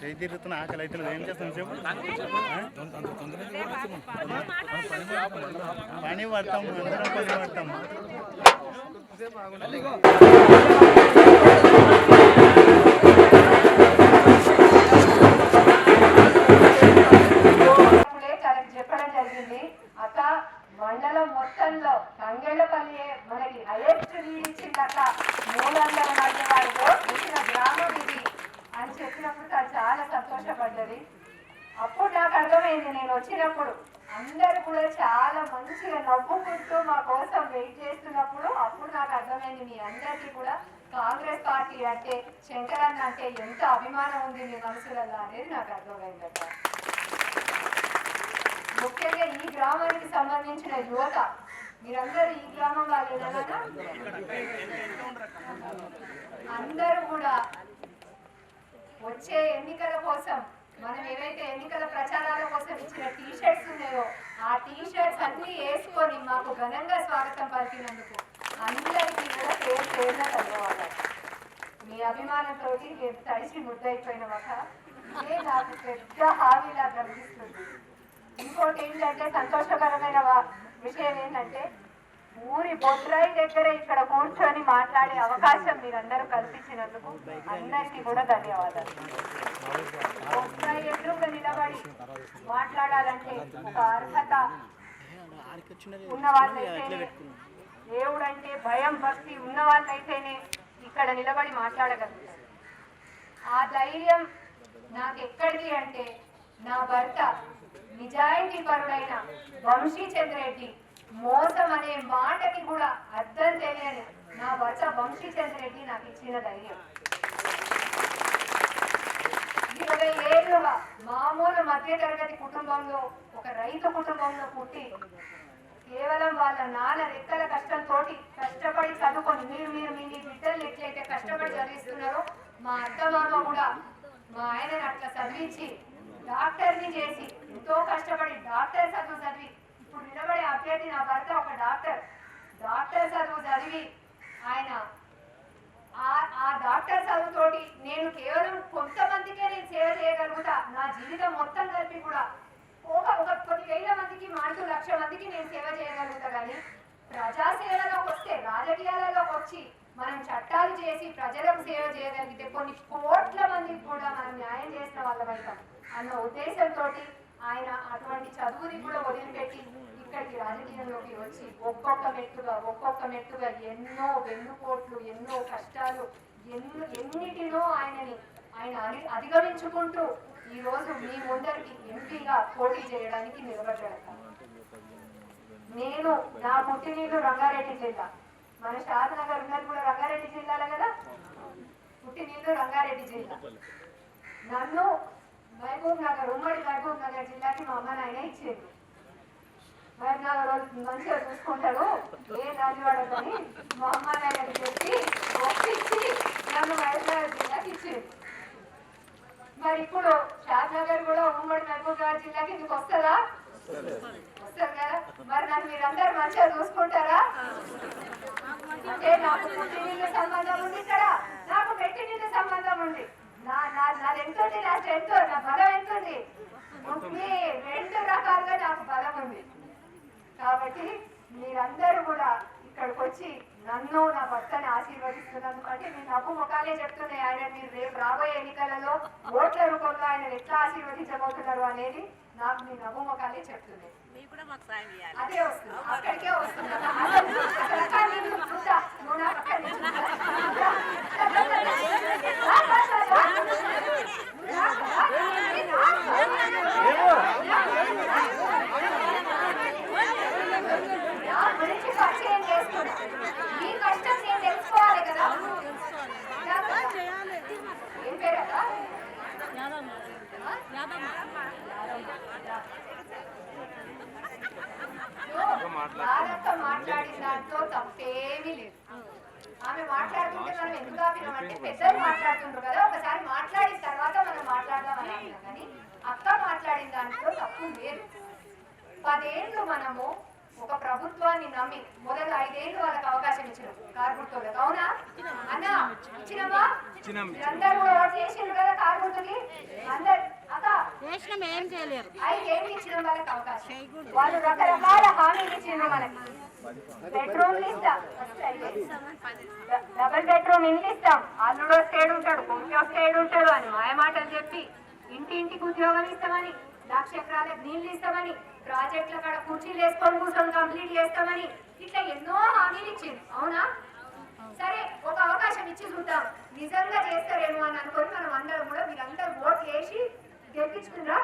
చేయి తిరుగుతున్న ఆకలి అయితే ఏం చేస్తాం చెప్పు పని పడతాం అందరం పని పడతాం చాలా సంతోషపడ్డది. అప్పుడు నాకు అర్థమైంది నేను వచ్చినప్పుడు అందరు కూడా చాలా మంచిగా నవ్వుకుంటూ మా కోసం వెయిట్ చేస్తున్నప్పుడు అప్పుడు నాకు అర్థమైంది మీ అందరికీ కూడా కాంగ్రెస్ పార్టీ అంటే శంకరన్న అంటే ఎంత అభిమానం ఉంది మీ మనసులలో అనేది నాకు అర్థమైంది అక్క. ముఖ్యంగా ఈ గ్రామానికి సంబంధించిన యువత మీరందరూ ఈ గ్రామం వాళ్ళు అందరూ కూడా వచ్చే ఎన్నికల కోసం మనం ఏవైతే ఎన్నికల ప్రచారాల కోసం ఇచ్చిన టీ షర్ట్స్ ఉన్నాయో ఆ టీ షర్ట్స్ అన్ని వేసుకొని మాకు ఘనంగా స్వాగతం పలికినందుకు అందరికీ కూడా పేరు పేరున ధన్యవాదాలు. మీ అభిమానంతో నేను తడిసి ముద్దయిపోయిన ఒక ఇదే నాకు పెద్ద హామీలా కనిపిస్తుంది ఇంకోటి ఏంటంటే సంతోషకరమైన విషయం ఏంటంటే మీ బొడ్రాయి దగ్గర ఇక్కడ కూర్చొని మాట్లాడే అవకాశం మీరందరూ కల్పించినందుకు అందరికీ కూడా ధన్యవాదాలు. బొడ్రాయి ఎదురుగా నిలబడి మాట్లాడాలంటే ఒక అర్హత ఉన్న వాళ్ళైతేనే దేవుడంటే భయం భక్తి ఉన్న వాళ్ళైతేనే ఇక్కడ నిలబడి మాట్లాడగలుగుతారు. ఆ ధైర్యం నాకు ఎక్కడిది అంటే నా భర్త నిజాయితీ పరుడైన వంశీచంద్రెడ్డి మోసం అనే మాటకి కూడా అర్థం తెలియని నా వచ్చ వంశీచంద్ర రెడ్డి నాకు ఇచ్చిన ధైర్యం. ఇరవై ఏళ్ళుగా మామూలు మధ్యతరగతి కుటుంబంలో ఒక రైతు కుటుంబంలో పుట్టి కేవలం వాళ్ళ నాన్న రెక్కల కష్టంతో కష్టపడి చదువుకొని మీరు మీరు మీ బిడ్డలు ఎట్లయితే కష్టపడి చదివిస్తున్నారో మా అత్తమామ కూడా మా ఆయనని అట్లా చదివించి డాక్టర్ని చేసి ఎంతో కష్టపడి డాక్టర్ చదువు చదివి ఇప్పుడు నిలబడే అభ్యర్థి నా భర్త ఒక డాక్టర్. డాక్టర్ చదువు చదివి ఆయన ఆ- ఆ డాక్టర్ చదువుతోటి నేను కేవలం కొంతమందికే నేను సేవ చేయగలుగుతా. నా జీవితం మొత్తం కలిపి కూడా ఒక ఒక కొన్ని వేల మందికి మాటూ లక్ష మందికి నేను సేవ చేయగలుగుతా కానీ ప్రజాసేవలోకి వస్తే రాజకీయాలలోకి వచ్చి మనం చట్టాలు చేసి ప్రజలకు సేవ చేయగలిగితే కొన్ని కోట్ల మందికి కూడా మనం న్యాయం చేసిన వాళ్ళ అన్న ఉద్దేశంతో ఆయన అటువంటి చదువుని కూడా వదిలిపెట్టి ఇక్కడికి రాజకీయంలోకి వచ్చి ఒక్కొక్క మెట్టుగా ఒక్కొక్క మెట్టుగా ఎన్నో వెన్నుపోట్లు ఎన్నో కష్టాలు ఎన్ని ఎన్నిటినో ఆయనని ఆయన అధి- అధిగమించుకుంటూ ఈ రోజు మీ ముందరికి ఎంపీగా పోటీ చేయడానికి నిలబడ్డాడు. నేను నా పుట్టినీళ్ళు రంగారెడ్డి జిల్లా. మన షాద్ నగర్ ఉన్నది కూడా రంగారెడ్డి జిల్లాలో కదా? పుట్టినీళ్ళు రంగారెడ్డి జిల్లా. నన్ను మహబూబ్ నగర్ ఉమ్మడి మహబూబ్ నగర్ జిల్లాకి మా అమ్మ నాయన ఇచ్చేది. మరి నా మంచిగా చూసుకుంటారు. ఏ రాజువాడని మా అమ్మ నాయనకి చెప్పి ఒప్పించి నన్ను మహబూబ్ నగర్ జిల్లాకి ఇచ్చేది. మరి ఇప్పుడు షాద్ నగర్ కూడా ఉమ్మడి మహబూబ్ నగర్ జిల్లాకి ఇందుకు వస్తుందా వస్తారు కదా. మరి నన్ను మీరందరూ మంచిగా చూసుకుంటారా? అంటే నాకు సంబంధం ఉంది ఇక్కడ నాకు పెట్టినీళ్ళ సంబంధం ఉంది నా నా నాది ఎంత ఉంది నా స్ట్రెంత్ నా బలం ఎంత ఉంది ఉంది రెండు రకాలుగా నాకు బలం ఉంది. కాబట్టి మీరందరూ కూడా ఇక్కడికి వచ్చి నన్ను నా భర్తని ఆశీర్వదిస్తున్నందుకు అంటే నేను నవ్వు ముఖాలే చెప్తున్నాయి ఆయన మీరు రేపు రాబోయే ఎన్నికలలో ఓట్ల రూపంలో ఆయన ఎట్లా ఆశీర్వదించబోతున్నారు అనేది నాకు మీ నవ్వు ముఖాలే చేయాలి. అదే వస్తుంది అక్కడికే వస్తుంది అసలు అసలు అక్క నీకు చూద్దా నువ్వు నాకు అక్క నీకు చూద్దా? రా, రా, రా, రా. రా, రా, నా గురించి పరిచయం చేసుకున్నా మీ కష్టం నేను తెలుసుకోవాలి కదా ఏం పేరు అక్క? భారత మాట్లాడిన దాంట్లో తప్పేమీ లేదు. ఆమె మాట్లాడుతుంటే మనం ఎందుకు ఆపినామంటే పెద్దలు మాట్లాడుతుంటారు కదా ఒకసారి మాట్లాడిన తర్వాత మనం మాట్లాడదామని ఆపినాం కానీ అక్క మాట్లాడిన దాంట్లో తప్పు లేదు. పదేళ్ళు మనము ఒక ప్రభుత్వాన్ని నమ్మి మొదలు ఐదేళ్ళు వాళ్ళకి అవకాశం ఇచ్చినాం. కార్మికులకు అవునా? అన్న ఇచ్చినామా అందరూ కూడా ఓట్లు చేసిండ్రు కదా కార్మికులకి అందరు చేసినాం ఏం చేయలేరు. వాళ్ళు రకరకాల హామీలు ఇచ్చిండ్రు మనకి. బెడ్రూమ్లు ఇస్తాం. డబుల్ బెడ్రూమ్ ఇల్లు ఇస్తాం. అల్లుడు వస్తేడు ఉంటాడు కొడుకు వస్తేడు ఉంటాడు అని మాయమాటలు చెప్పి ఇంటి ఇంటికి ఉద్యోగం ఇస్తామని లక్ష ఎకరాలకు నీళ్ళు ఇస్తామని ప్రాజెక్టుల కాడ కుర్చీలు వేసుకొని కూర్చొని కంప్లీట్ చేస్తామని ఇట్లా ఎన్నో హామీలు ఇచ్చింది అవునా? సరే ఒక అవకాశం ఇచ్చి చూద్దాం. నిజంగా చేస్తారేమో అని అనుకొని మనం అందరం కూడా మీరందరూ ఓట్లు వేసి గెలిపించుకుందా?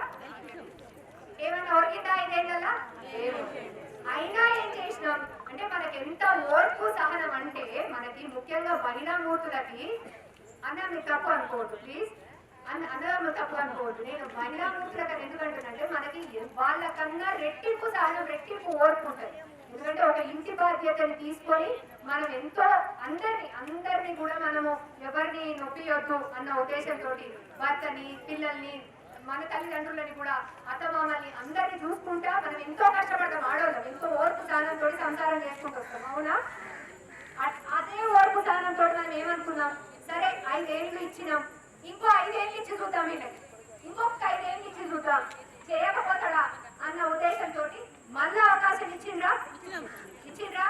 ఏమైనా ఒరిగిందా ఐదేళ్ళ లేదు. అయినా ఏం చేసినాం? అంటే మనకి ఎంత ఓర్పు సహనం అంటే మనకి ముఖ్యంగా మహిళా మూర్తులకి అన్న మీరు తప్పు అనుకోవద్దు ప్లీజ్ అన్న అన్నదమ్ములు తప్పు అనుకోవద్దు. నేను మహిళా మూర్తులకు ఎందుకంటున్నంటే మనకి వాళ్ళకన్నా రెట్టింపు సహనం రెట్టింపు ఓర్పు ఉంటుంది. ఎందుకంటే ఒక ఇంటి బాధ్యతని తీసుకొని మనం ఎంతో అందరిని అందరినీ కూడా మనము ఎవరిని నొప్పియొద్దు అన్న ఉద్దేశంతో భర్తని పిల్లల్ని మన తల్లిదండ్రులని కూడా అత్తమామల్ని అందరినీ చూసుకుంటా మనం ఎంతో కష్టపడతాం ఆడవాళ్ళం. ఎంతో ఓర్పు సహనంతో సంసారం చేసుకుంటూ వస్తాం. అవునా? అదే ఓర్పు సహనంతో మనం ఏమనుకున్నాం? సరే ఐదేళ్ళు ఇచ్చినాం. ఇంకో ఐదేళ్ళు ఇచ్చి చూద్దాం వీళ్ళకి ఇంకొక ఐదేళ్ళు ఇచ్చి చూద్దాం. చేయకపోతాడా అన్న ఉద్దేశంతో మళ్ళా అవకాశం ఇచ్చిండ్రా? ఇచ్చిండ్రా?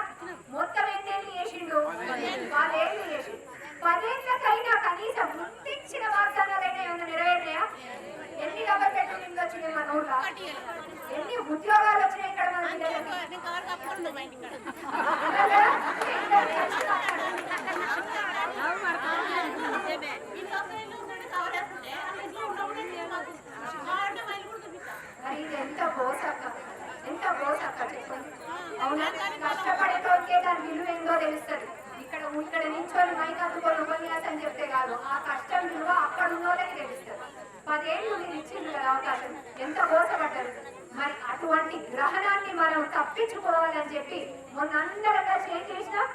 మొత్తం ఎన్నేళ్ళు చేసిండు? పదేళ్ళు చేసిండు. పదేళ్ళు కనీసం గుర్తించిన వాగ్దానాలైనా ఏమైనా నెరవేరినాయా ఎన్ని డబ్బులు పెట్టుకుని వచ్చినాయి మన ఊర్లో ఎన్ని ఉద్యోగాలు వచ్చినాయి ఇక్కడ మన పిల్లలకి మరి ఇది ఎంత బోసక్క ఎంత బోసక్క చెప్పండి అవునా కష్టపడేటోకే దాని విలువ ఏందో తెలుస్తుంది ఇక్కడ ఇక్కడ నించొని మైక్ అందుకొని అని చెప్తే కాదు. ఆ కష్టం విలువ అక్కడ ఉన్నోళ్ళకి తెలుస్తుంది పదేళ్ళు మీరు ఇచ్చింది కదా అవకాశం. ఎంత మోసపడ్డారు. మరి అటువంటి గ్రహణాన్ని మనం తప్పించుకోవాలని చెప్పి మొన్న అందరం కలిసి ఏం చేసినాం?